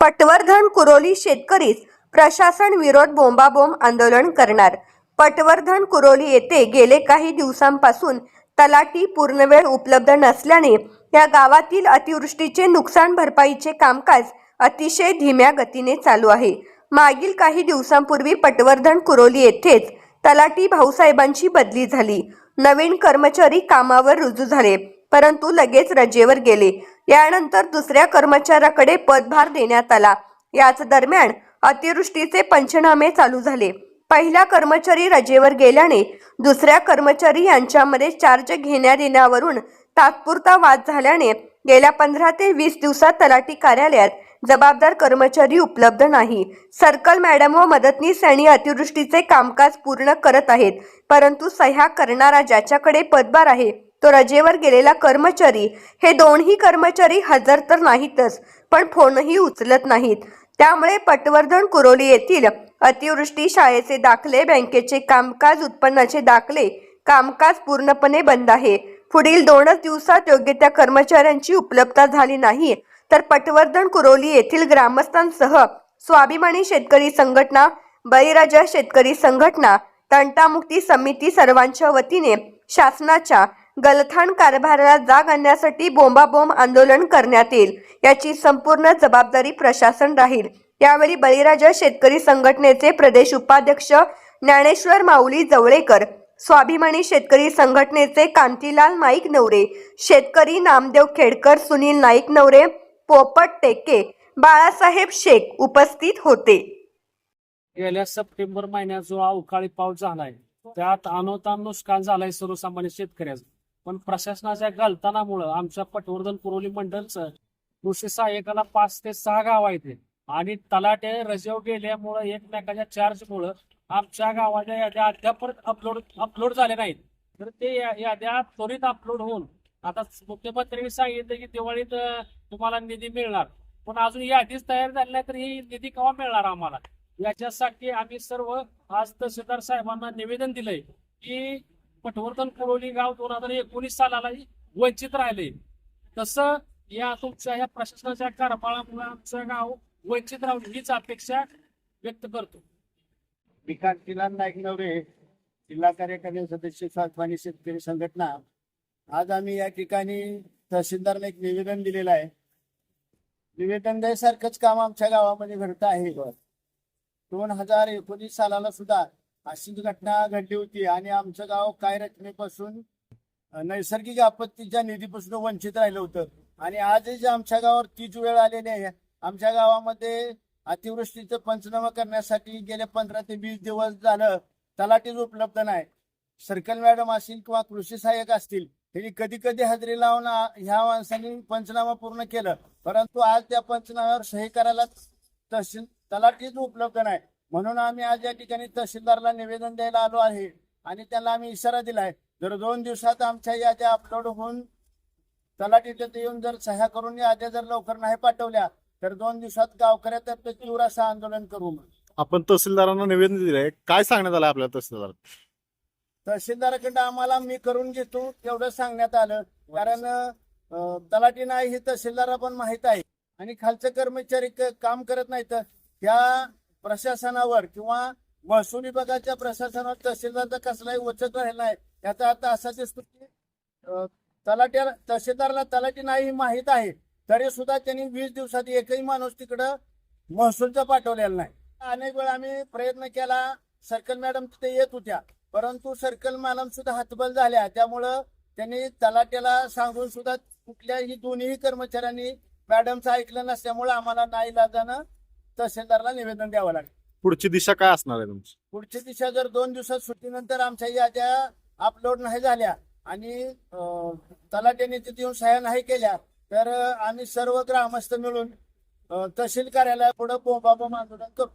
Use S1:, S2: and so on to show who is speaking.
S1: पटवर्धन कुरोली शेतकरीच प्रशासन विरोध बोंबाबोंब आंदोलन करणार. पटवर्धन कुरोली येथे गेले काही दिवसांपासून तलाठी पूर्णवेळ उपलब्ध नसल्याने या गावातील अतिवृष्टीचे नुकसान भरपाईचे कामकाज अतिशय धीम्या गतीने चालू आहे. मागील काही दिवसांपूर्वी पटवर्धन कुरोली येथेच तलाठी भाऊसाहेबांची बदली झाली. नवीन कर्मचारी कामावर रुजू झाले परंतु लगेच रजेवर गेले. यानंतर दुसऱ्या कर्मचाऱ्याकडे पदभार देण्यात आला. याच दरम्यान अतिवृष्टीचे पंचनामे चालू झाले. पहिला कर्मचारी रजेवर गेल्याने दुसऱ्या कर्मचारी यांच्यामध्ये चार्ज घेण्यात येण्यावरून तात्पुरता वाद झाल्याने गेल्या पंधरा ते वीस दिवसात तलाठी कार्यालयात जबाबदार कर्मचारी उपलब्ध नाही. सर्कल मॅडम व मदतनीस यांनी अतिवृष्टीचे कामकाज पूर्ण करत आहेत परंतु सह्या करणारा ज्याच्याकडे पदभार आहे तो रजेवर गेलेला कर्मचारी हे दोन्ही कर्मचारी हजर तर नाहीतच पण फोनही उचलत नाहीत. त्यामुळे पटवर्धन कुरोली येथील अतिवृष्टी शाळेचे दाखले बँकेचे कामकाज उत्पन्नाचे दाखले कामकाज पूर्णपणे बंद आहे. पुढील दोनच दिवसात योग्य त्या कर्मचाऱ्यांची उपलब्धता झाली नाही तर पटवर्धन कुरोली येथील ग्रामस्थांसह स्वाभिमानी शेतकरी संघटना बळीराजा शेतकरी संघटना तंटामुक्ती समिती सर्वांच्या वतीने शासनाच्या गलथान कारभाराला जाग आणण्यासाठी बोंबाबोंब आंदोलन करण्यात येईल. याची संपूर्ण जबाबदारी प्रशासन राहील. यावेळी बळीराजा शेतकरी संघटनेचे प्रदेश उपाध्यक्ष ज्ञानेश्वर माऊली जवळेकर स्वाभिमानी शेतकरी संघटनेचे कांतीलाल नाईक नवरे शेतकरी नामदेव खेडकर सुनील नाईक नवरे पोपट टेके बाळासाहेब शेख उपस्थित होते.
S2: गेल्या सप्टेंबर महिन्यात जो अवकाळी पाऊस झालाय त्यात अनोतान नुकसान झालाय सर्वसामान्य शेतकऱ्याचं. पण प्रशासनाच्या गलतानामुळं आमच्या पटवर्धन पुरवली मंडळचं कृषी सहाय्यकाला पाच ते सहा गाव आहेत आणि तलाटे रजेव गेल्यामुळं एकमेकाच्या चार्जमुळं आमच्या गावाच्या याद्या अद्याप अपलोड अपलोड झाल्या नाहीत. तर ते याद्या त्वरित अपलोड होऊन आता मुख्यमंत्र्यांनी सांगितलं की दिवाळीत तुम्हाला निधी मिळणार. पण अजून यादीच तयार झाली नाही तर ही निधी केव्हा मिळणार आम्हाला? याच्यासाठी आम्ही सर्व आज तहसीलदार साहेबांना निवेदन दिलंय की पटवर्धन कुरोली गाव दोन हजार एकोणीस सालाला वंचित राहिले. तसं या तुमच्या ह्या प्रशासनाच्या कारभारामुळे आमचं गाव वंचित राहून हीच अपेक्षा व्यक्त करतो.
S3: विकासशीला नाईक नवरे जिल्हा कार्यकारी सदस्य स्वाभिमानी शेतकरी संघटना. आज आम्ही या ठिकाणी तहसीलदारला एक निवेदन दिलेलं आहे. निवेदन द्यायसारखंच काम आमच्या गावामध्ये घडतं आहे. दोन हजार एकोणीस सालाला सुद्धा अशीच घटना घडली होती आणि आमचं गाव काय रचनेपासून नैसर्गिक आपत्तीच्या निधीपासून वंचित राहिलं होतं. आणि आजही जे आमच्या गावावर तीच वेळ आलेली आहे आमच्या गावामध्ये अतिवृष्टीचं पंचनामा करण्यासाठी गेले पंधरा ते वीस दिवस झालं तलाठीच उपलब्ध नाही. सर्कल मॅडम असतील किंवा कृषी सहाय्यक असतील त्यांनी कधी कधी हजेरी लावून ह्या माणसांनी पंचनामा पूर्ण केलं. परंतु आज त्या पंचनाम्यावर सही करायला तहसील तलाठीच उपलब्ध नाही. म्हणून आम्ही आज या ठिकाणी तहसीलदारला निवेदन द्यायला आलो आहे. आणि त्यांना आम्ही इशारा दिलाय जर दोन दिवसात आमच्या याद्या अपलोड होऊन तलाठी तिथे येऊन जर सह्या करून याद्या जर लवकर नाही पाठवल्या तर दोन दिवसात गावकऱ्यातर्फे तीव्र असं आंदोलन करू
S4: आपण तहसीलदारांना निवेदन दिलंय. काय सांगण्यात आलं आपल्या तहसीलदार
S3: तहसीलदाराकडे आम्हाला मी करून घेतो तेवढं सांगण्यात आलं. कारण तलाठी नाही हे तहसीलदार पण माहीत आहे. आणि खालचे कर्मचारी काम करत नाही तर या प्रशासनावर किंवा महसूल विभागाच्या प्रशासनावर तहसीलदारचा कसलाही वचक राहिला नाही. याचा अर्थ असा दिसतो की अं, तहसीलदारला तलाठी नाही हे माहीत आहे. तरी सुद्धा त्यांनी वीस दिवसात एकही माणूस तिकडं महसूलचा पाठवलेला नाही. अनेक वेळा आम्ही प्रयत्न केला सर्कल मॅडम तिथे येत होत्या. परंतु सर्कल मॅडम सुद्धा हातबल झाल्या. त्यामुळं त्यांनी तलाट्याला सांगून सुद्धा कुठल्याही दोन्ही कर्मचाऱ्यांनी मॅडमचं ऐकलं नसल्यामुळे आम्हाला नाही लाजानं तहसीलदारला निवेदन द्यावं लागलं.
S4: पुढची दिशा काय असणार आहे तुमची?
S3: पुढची दिशा जर दोन दिवसात सुट्टीनंतर आमच्या याद्या अपलोड नाही झाल्या आणि अं, तलाट्याने तिथे येऊन सह्या नाही केल्या तर अं, आम्ही सर्व ग्रामस्थ मिळून अं, तहसील कार्यालयापुढे बोंबाबोंब आंदोलन करू.